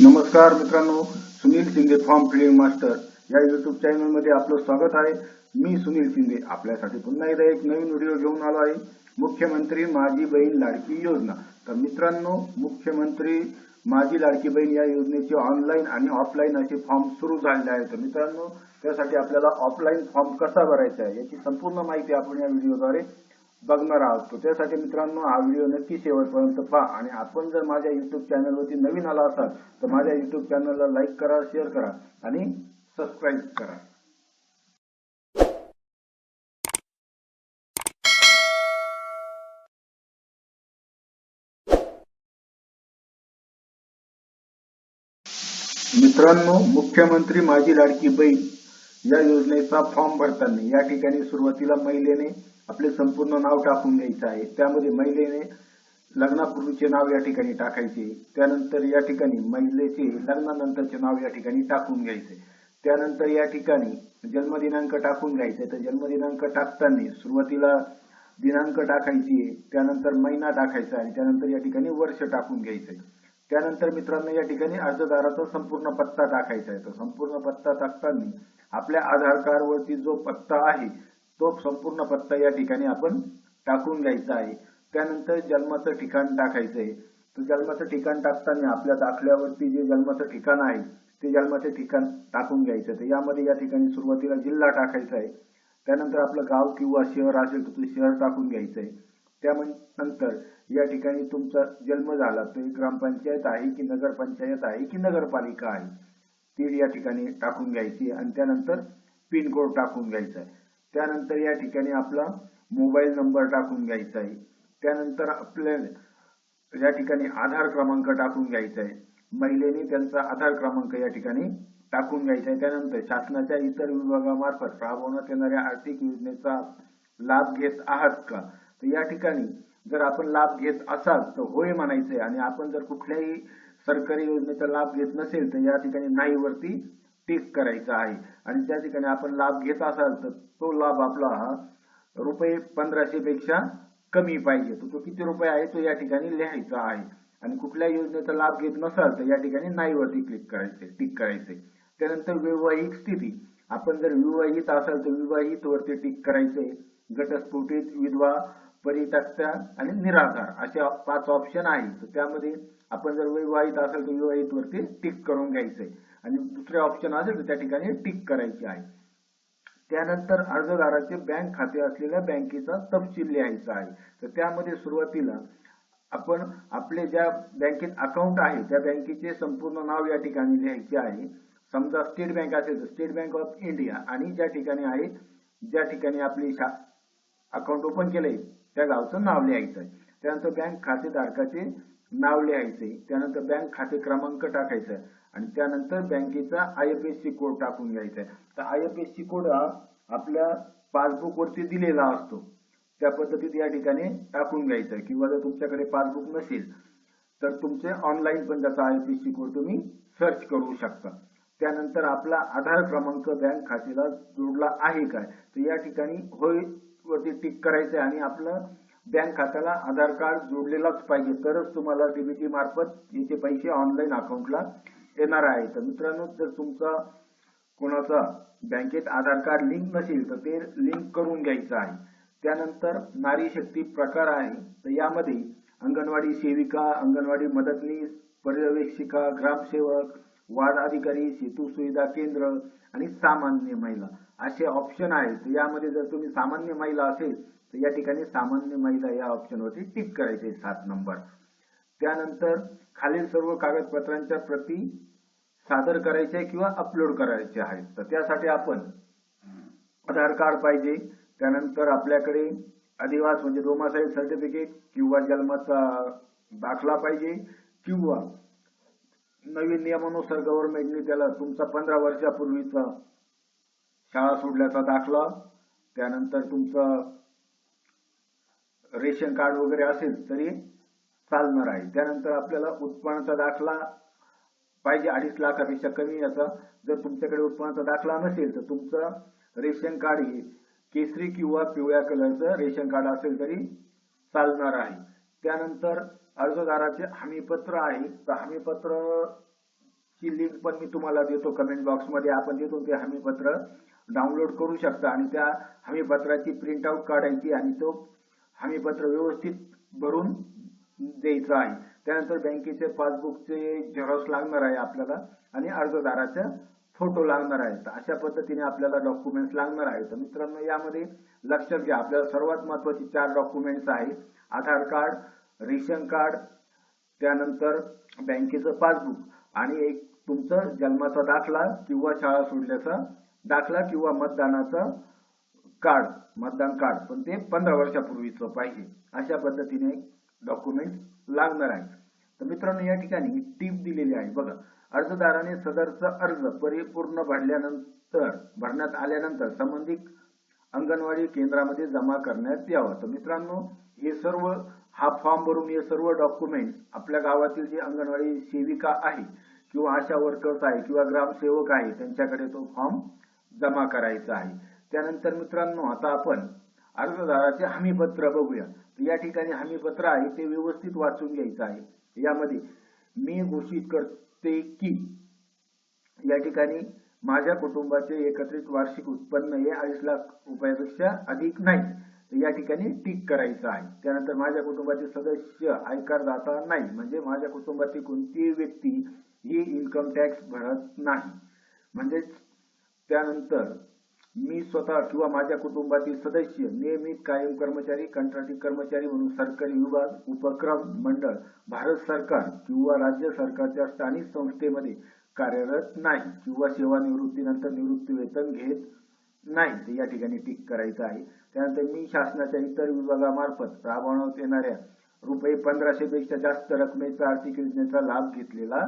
नमस्कार मित्रांनो Sunil Shinde form filling master या युट्यूब चॅनलमध्ये आपलं स्वागत आहे. मी सुनील शिंदे आपल्यासाठी पुन्हा एकदा एक नवीन व्हिडिओ घेऊन आलो आहे. मुख्यमंत्री माझी बहीण लाडकी योजना. तर मित्रांनो मुख्यमंत्री माझी लाडकी बहीण या योजनेचे ऑनलाईन आणि ऑफलाईन असे फॉर्म सुरू झालेले आहेत. तर मित्रांनो त्यासाठी आपल्याला ऑफलाईन फॉर्म कसा भरायचा आहे याची संपूर्ण माहिती आपण या व्हिडिओद्वारे बघणार आहोत. त्यासाठी मित्रांनो हा व्हिडिओ नक्की शेवटपर्यंत पहा. आणि आपण जर माझ्या युट्यूब चॅनलवरती नवीन आला असाल तर माझ्या युट्यूब चॅनलला लाईक करा शेअर करा आणि सबस्क्राईब करा. मित्रांनो मुख्यमंत्री माझी लाडकी बहीण या योजनेचा फॉर्म भरताना या ठिकाणी सुरुवातीला महिलेने आपले संपूर्ण नाव टाकून घ्यायचं आहे. त्यामध्ये महिलेने लग्नापूर्वीचे नाव या ठिकाणी टाकायचे. त्यानंतर या ठिकाणी महिलेचे लग्नानंतरचे नाव या ठिकाणी टाकून घ्यायचे. त्यानंतर या ठिकाणी जन्मदिनांक टाकून घ्यायचे. तर जन्मदिनांक टाकताना सुरुवातीला दिनांक टाकायची त्यानंतर महिना टाकायचा आणि त्यानंतर या ठिकाणी वर्ष टाकून घ्यायचंय त्यानंतर मित्रांनो या ठिकाणी अर्जदाराचा संपूर्ण पत्ता टाकायचा आहे. तर संपूर्ण पत्ता टाकताना आपल्या आधार कार्ड वरती जो पत्ता आहे तो संपूर्ण पत्ता या ठिकाणी आपण टाकून घ्यायचा आहे. त्यानंतर जन्माचं ठिकाण टाकायचं आहे. तर जन्माचं ठिकाण टाकताना आपल्या दाखल्यावरती जे जन्माचं ठिकाण आहे ते जन्माचे ठिकाण टाकून घ्यायचं तर यामध्ये या ठिकाणी सुरुवातीला जिल्हा टाकायचा आहे. त्यानंतर आपलं गाव किंवा शहर असेल तर ते शहर टाकून घ्यायचं आहे. त्यानंतर या ठिकाणी तुमचा जन्म झाला तर ग्रामपंचायत आहे की नगरपंचायत आहे की नगरपालिका आहे ती या ठिकाणी टाकून घ्यायची आणि त्यानंतर पिनकोड टाकून घ्यायचा आहे. त्यानंतर या ठिकाणी आपला मोबाईल नंबर टाकून घ्यायचा आहे. त्यानंतर आपल्या या ठिकाणी आधार क्रमांक टाकून घ्यायचा आहे. महिलेने त्यांचा आधार क्रमांक या ठिकाणी टाकून घ्यायचा आहे. त्यानंतर शासनाच्या इतर विभागामार्फत राबवण्यात येणाऱ्या आर्थिक योजनेचा लाभ घेत आहात का? तर या ठिकाणी जर आपण लाभ घेत असाल तर होय म्हणायचंय. आणि आपण जर कुठल्याही सरकारी योजनेचा लाभ घेत नसेल तर या ठिकाणी नाही वरती टिक करायचा आहे. आणि त्या ठिकाणी आपण लाभ घेत असाल तर तो लाभ आपला हा रुपये पंधराशे पेक्षा कमी पाहिजे. तर तो किती रुपये आहे तो या ठिकाणी लिहायचा आहे. आणि कुठल्या योजनेचा लाभ घेत नसाल तर या ठिकाणी नाही वरती क्लिक करायचे टिक करायचे. त्यानंतर वैवाहिक स्थिती. आपण जर विवाहित असाल तर विवाहित वरती टिक करायचे. घटस्फोटित विधवा परित्यक्ता आणि निराधार असे पाच ऑप्शन आहेत. त्यामध्ये आपण जर विवाहित असेल तर विवाहित वरती टिक करून घ्यायचंय आणि दुसरे ऑप्शन असेल तर त्या ठिकाणी टिक करायचे आहे. त्यानंतर अर्जदाराचे बँक खाते असलेल्या बँकेचा तपशील लिहायचा आहे. तर त्यामध्ये सुरुवातीला आपण आपले ज्या बँकेत अकाउंट आहे त्या बँकेचे संपूर्ण नाव या ठिकाणी लिहायचे आहे. समजा स्टेट बँक असेल तर स्टेट बँक ऑफ इंडिया आणि ज्या ठिकाणी आहे ज्या ठिकाणी आपली अकाउंट ओपन केलंय त्या गावचं नाव लिहायचं आहे. त्यानंतर बँक खातेधारकाचे नाव लिहायचे. त्यानंतर बँक खाते क्रमांक टाकायचा आणि त्यानंतर बँकेचा आयएफएससी कोड टाकून घ्यायचा आहे. तर आयएफएससी कोड हा आपल्या पासबुक वरती दिलेला असतो. त्या पद्धतीत या ठिकाणी टाकून घ्यायचा किंवा जर तुमच्याकडे पासबुक नसेल तर तुमचे ऑनलाईन पण त्याचा आयएफएससी कोड तुम्ही सर्च करू शकता. त्यानंतर आपला आधार क्रमांक बँक खात्याला जोडला आहे काय? तर या ठिकाणी होय वरती टिक करायचं आणि आपलं बँक खात्याला आधार कार्ड जोडलेलाच पाहिजे. तरच तुम्हाला डीबीटी मार्फत याचे पैसे ऑनलाईन अकाउंटला येणार आहे. तर मित्रांनो जर तुमचा कोणाचा बँकेत आधार कार्ड लिंक नसेल तर ते लिंक करून घ्यायचं आहे. त्यानंतर नारी शक्ती प्रकार आहे. तर यामध्ये अंगणवाडी सेविका अंगणवाडी मदतनीस पर्यवेक्षिका ग्रामसेवक वार्ड अधिकारी सेतू सुविधा केंद्र आणि सामान्य महिला असे ऑप्शन आहेत. यामध्ये जर तुम्ही सामान्य महिला असेल तर या ठिकाणी सामान्य महिला या ऑप्शनवरती टिक करायचे सात नंबर. त्यानंतर खालील सर्व कागदपत्रांच्या प्रती सादर करायचे किंवा अपलोड करायचे आहेत. तर त्यासाठी आपण आधार कार्ड पाहिजे. त्यानंतर आपल्याकडे अधिवास म्हणजे डोमासाईल सर्टिफिकेट किंवा जन्माचा दाखला पाहिजे किंवा नवीन नियमानुसार गव्हर्नमेंटने त्याला तुमचा पंधरा वर्षापूर्वीचा शाळा सोडल्याचा दाखला. त्यानंतर तुमचं रेशन कार्ड वगैरे असेल तरी चालणार आहे. त्यानंतर आपल्याला उत्पन्नाचा दाखला पाहिजे अडीच लाखापेक्षा कमी याचा जर तुमच्याकडे उत्पन्नाचा दाखला नसेल तर तुमचं रेशन कार्ड हे केसरी किंवा पिवळ्या कलरचं रेशन कार्ड असेल तरी चालणार आहे. त्यानंतर अर्जदाराचे हमीपत्र आहे. तर हमीपत्र ची लिंक पण मी तुम्हाला देतो कमेंट बॉक्समध्ये आपण देतो ते हमीपत्र. डाउनलोड करू शकता आणि त्या हमीपत्राची प्रिंट आउट काढायची आणि तो हमीपत्र व्यवस्थित भरून द्यायचं आहे त्यानंतर बँकेचे पासबुकचे झेरॉक्स लागणार आहे आपल्याला आणि अर्जदाराचा फोटो लागणार आहे तर अशा पद्धतीने आपल्याला डॉक्युमेंट्स लागणार आहेत. तर मित्रांनो यामध्ये लक्षात घ्या आपल्याला सर्वात महत्वाची चार डॉक्युमेंट्स आहेत. आधार कार्ड रेशन कार्ड त्यानंतर बँकेचं पासबुक आणि एक तुमचं जन्माचा दाखला किंवा शाळा सोडल्याचा दाखला किंवा मतदानाचा कार्ड मतदान कार्ड. पण ते पंधरा वर्षापूर्वीचं पाहिजे. अशा पद्धतीने डॉक्युमेंट लागणार आहे. तर मित्रांनो या ठिकाणी टीप दिलेली आहे. बघा अर्जदाराने सदरचा अर्ज परिपूर्ण भरल्यानंतर भरण्यात आल्यानंतर संबंधित अंगणवाडी केंद्रामध्ये जमा करण्यात यावं. तर मित्रांनो हे सर्व हा फॉर्म भरून हे सर्व डॉक्युमेंट आपल्या गावातील जे अंगणवाडी सेविका आहे किंवा आशा वर्कर्स आहे किंवा ग्रामसेवक आहे त्यांच्याकडे तो फॉर्म जमा करायचा आहे. त्यानंतर मित्रांनो आता आपण अर्जदाराचे हमीपत्र बघूया. या ठिकाणी हमीपत्र आहे ते व्यवस्थित वाचून घ्यायचं आहे. यामध्ये मी घोषित करते की या ठिकाणी माझ्या कुटुंबाचे एकत्रित वार्षिक उत्पन्न हे अडीच लाख रुपयापेक्षा अधिक नाही. या ठिकाणी टिक करायचं आहे. त्यानंतर माझ्या कुटुंबाचे सदस्य आयकरदाता नाही. म्हणजे माझ्या कुटुंबातील कोणतीही व्यक्ती ही इन्कम टॅक्स भरत नाही. म्हणजेच त्यानंतर मी स्वतः किंवा माझ्या कुटुंबातील सदस्य नियमित कायम कर्मचारी कंत्राटी कर्मचारी म्हणून सरकारी विभाग उपक्रम मंडळ भारत सरकार किंवा राज्य सरकारच्या स्थानिक संस्थेमध्ये कार्यरत नाही किंवा सेवानिवृत्तीनंतर निवृत्ती वेतन घेत नाही या ठिकाणी टिक करायचं आहे. त्यानंतर मी शासनाच्या इतर विभागामार्फत राबवण्यात येणाऱ्या रुपये पंधराशे पेक्षा जास्त रकमेचा आर्थिक योजनेचा लाभ घेतलेला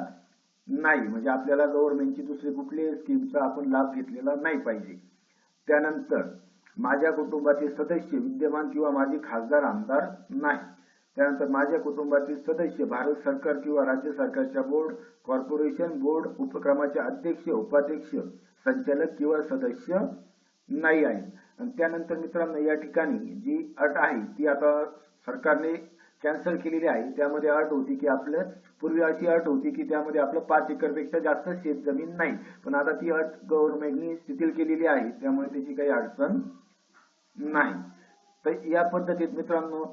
नाही. म्हणजे आपल्याला गव्हर्नमेंटची दुसरी कुठलीही स्कीमचा आपण लाभ घेतलेला नाही पाहिजे. त्यानंतर माझ्या कुटुंबातील सदस्य विद्यमान किंवा माझे खासदार आमदार नाही. त्यानंतर माझ्या कुटुंबातील सदस्य भारत सरकार किंवा राज्य सरकारच्या बोर्ड कॉर्पोरेशन बोर्ड उपक्रमाचे अध्यक्ष उपाध्यक्ष संचालक किंवा सदस्य नाही आहे आणि त्यानंतर मित्रांनो या ठिकाणी जी अट आहे ती आता सरकारने कॅन्सल केलेली आहे. त्यामध्ये अट होती की आपलं पूर्वी अशी अट होती की त्यामध्ये आपलं पाच एकरपेक्षा जास्त शेत जमीन नाही. पण आता ती अट गव्हर्नमेंटनी शिथिल केलेली आहे. त्यामुळे त्याची काही अडचण नाही. तर या पद्धतीत मित्रांनो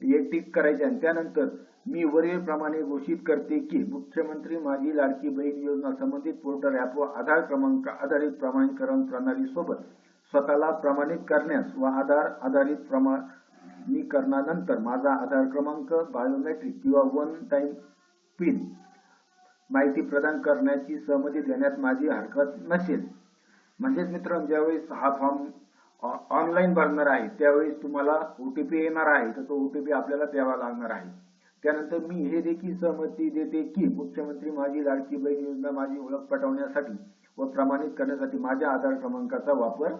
हे टिक करायचे आणि त्यानंतर मी वरील प्रमाणे घोषित करते की मुख्यमंत्री माझी लाडकी बहीण योजना संबंधित पोर्टल ऍप व आधार क्रमांक आधारित प्रमाणीकरण प्रणाली सोबत स्वतःला प्रमाणित करण्यास व आधार आधारित प्रमाण प्रमाणीकरणानंतर माझा आधार क्रमांक बायोमेट्रिक किंवा वन टाइम पिन माहिती प्रदान करण्याची सहमती देण्यात माझी हरकत नसेल. म्हणजेच मित्र ज्यावेळेस हा फॉर्म ऑनलाईन भरणार आहे त्यावेळेस तुम्हाला ओटीपी येणार आहे तर तो ओटीपी आपल्याला द्यावा लागणार आहे. त्यानंतर मी हे देखील सहमती देते की मुख्यमंत्री माझी लाडकी बहीण योजना माझी ओळख पटवण्यासाठी व प्रमाणित करण्यासाठी माझ्या आधार क्रमांकाचा वापर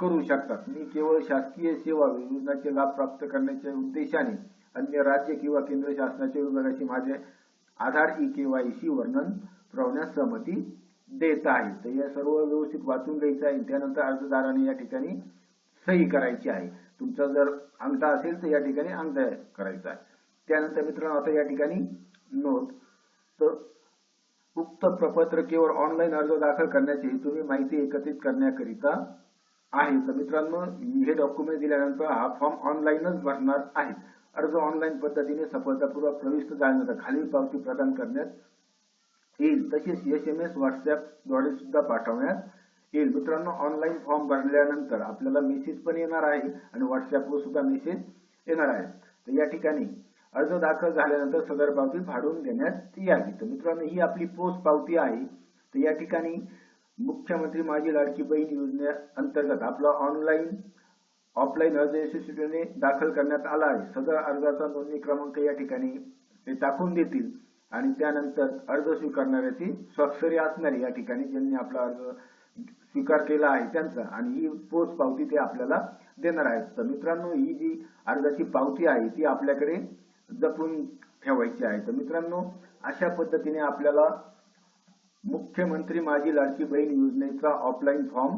करू शकतात. मी केवळ शासकीय सेवा योजनाचे लाभ प्राप्त करण्याच्या उद्देशाने अन्य राज्य किंवा केंद्र शासनाच्या विभागाशी माझे आधार ई केवायसी वर्णन पुरवण्यास सहमती देत आहे. तर या सर्व व्यवस्थित वाचून घ्यायचं आहे. त्यानंतर अर्जदाराने या ठिकाणी सही करायची आहे. तुमचा जर अंगठा असेल तर या ठिकाणी अंगठा करायचा आहे. त्यानंतर मित्रांनो आता या ठिकाणी नोट तर उक्त प्रपत्र केवळ ऑनलाईन अर्ज दाखल करण्याची तुम्ही माहिती एकत्रित करण्याकरिता आहे तर मित्रांनो हे डॉक्युमेंट दिल्यानंतर हा फॉर्म ऑनलाईनच भरणार आहे. अर्ज ऑनलाईन पद्धतीने सफलतापूर्वक प्रविष्ट झाल्यानंतर खालील पावती प्रदान करण्यात येईल. तसेच एस एम एस व्हॉट्सॲपद्वारे सुद्धा पाठवण्यात येईल. मित्रांनो ऑनलाईन फॉर्म भरल्यानंतर आपल्याला मेसेज पण येणार आहे आणि व्हॉट्सअपवर सुद्धा मेसेज येणार आहे तर या ठिकाणी अर्ज दाखल झाल्यानंतर सदर पावती फाडून देण्यात यावी. तर मित्रांनो ही आपली पोस्ट पावती आहे. तर या ठिकाणी मुख्यमंत्री माझी लाडकी बहीण योजने अंतर्गत आपला ऑनलाईन ऑफलाईन अर्ज यशस्वीपणे दाखल करण्यात आला आहे. सदर अर्जाचा नोंदणी क्रमांक या ठिकाणी ते टाकून देतील आणि त्यानंतर अर्ज स्वीकारणाऱ्याची स्वाक्षरी असणारी या ठिकाणी ज्यांनी आपला अर्ज स्वीकार केला आहे त्यांचा आणि ही पोच पावती ते आपल्याला देणार आहेत. तर मित्रांनो ही जी अर्जाची पावती आहे ती आपल्याकडे जपून ठेवायची आहे. तर मित्रांनो अशा पद्धतीने आपल्याला मुख्यमंत्री माझी लाडकी बहीण योजनेचा ऑफलाईन फॉर्म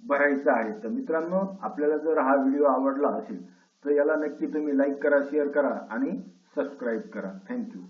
भरायचा आहे. तर मित्रांनो आपल्याला जर हा व्हिडिओ आवडला असेल तर याला नक्की तुम्ही लाईक करा शेअर करा आणि सबस्क्राईब करा. थँक्यू